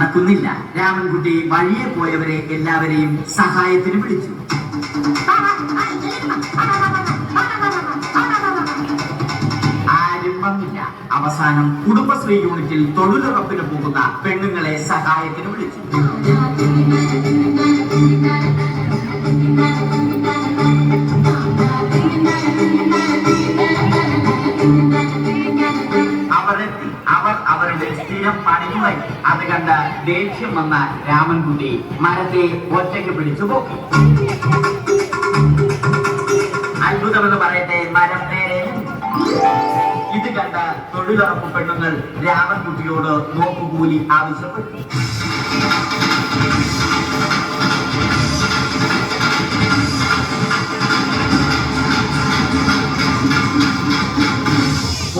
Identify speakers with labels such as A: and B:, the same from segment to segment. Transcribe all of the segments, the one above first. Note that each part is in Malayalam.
A: നടക്കുന്നില്ല. രാമൻകുട്ടി വഴിയെ പോയവരെ എല്ലാവരെയും സഹായത്തിന് വിളിച്ചു. അവസാനം കുടുംബശ്രീ യൂണിറ്റിൽ തൊഴിലുറപ്പിന് പോകുന്ന പെണ്ണുങ്ങളെ സഹായത്തിന് വിളിച്ചു. ദേഷ്യം വന്ന രാമൻകുട്ടി മരത്തെ ഒറ്റയ്ക്ക് പിടിച്ചു പോക്കി. അത്ഭുതമെന്ന് പറയട്ടെ മരം നേരെ. ഇത് കണ്ട തൊഴിലുറപ്പ് പെണ്ണുങ്ങൾ രാമൻകുട്ടിയോട് നോക്കുകൂലി ആവശ്യപ്പെട്ടു.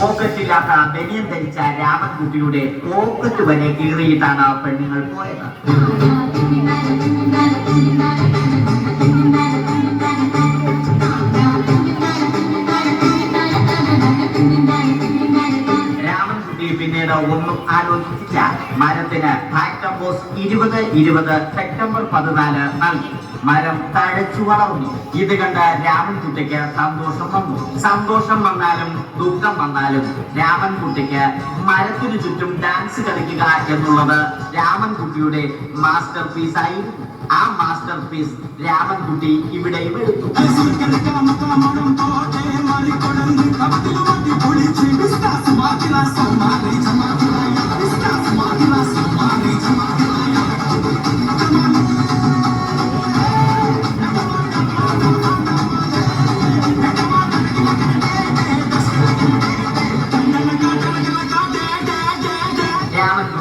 A: പോക്കറ്റില്ലാത്ത ബനിയൻ ധരിച്ച രാമൻകുട്ടിയുടെ പോക്കറ്റ് വരെ കീറിയിട്ടാണ് പെണ്ണുങ്ങൾ പോയത്. പിന്നീട് ഒന്നും ആലോചിച്ചില്ല. മരത്തിന് ഫാക്ടംബോസ് ഇരുപത് ഇരുപത് സെപ്റ്റംബർ പതിനാല് നൽകി. മരം തഴച്ചു വളർന്നു. ഇത് കണ്ട രാമൻകുട്ടിക്ക് സന്തോഷം വന്നു. സന്തോഷം വന്നാലും ദുഃഖം വന്നാലും രാമൻകുട്ടിക്ക് മരത്തിനു ചുറ്റും ഡാൻസ് കളിക്കുക എന്നുള്ളത് രാമൻകുട്ടിയുടെ മാസ്റ്റർ പീസ് ആയിരുന്നു. ആ മാസ്റ്റർ പീസ് രാമൻകുട്ടി ഇവിടെയും എടുത്തു.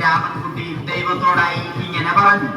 A: രാമൻകുട്ടി ദൈവത്തോടായി ഇങ്ങനെ പറഞ്ഞു.